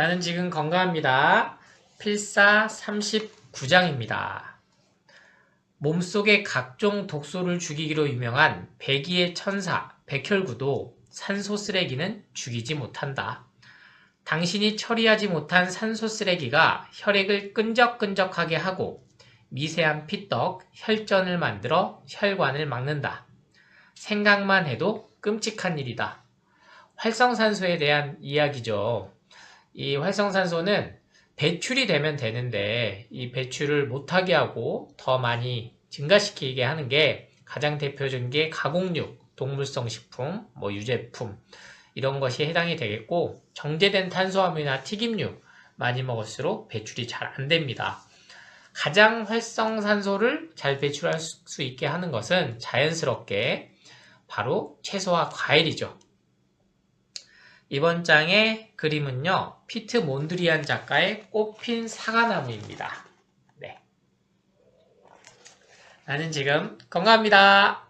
나는 지금 건강합니다. 필사 39장입니다. 몸속에 각종 독소를 죽이기로 유명한 백의의 천사 백혈구도 산소 쓰레기는 죽이지 못한다. 당신이 처리하지 못한 산소 쓰레기가 혈액을 끈적끈적하게 하고 미세한 피떡, 혈전을 만들어 혈관을 막는다. 생각만 해도 끔찍한 일이다. 활성산소에 대한 이야기죠. 이 활성산소는 배출이 되면 되는데 이 배출을 못하게 하고 더 많이 증가시키게 하는 게 가장 대표적인 게 가공육, 동물성 식품, 뭐 유제품 이런 것이 해당이 되겠고 정제된 탄수화물이나 튀김류 많이 먹을수록 배출이 잘 안 됩니다. 가장 활성산소를 잘 배출할 수 있게 하는 것은 자연스럽게 바로 채소와 과일이죠. 이번 장의 그림은요, 피트 몬드리안 작가의 꽃핀 사과나무입니다. 네. 나는 지금 건강합니다.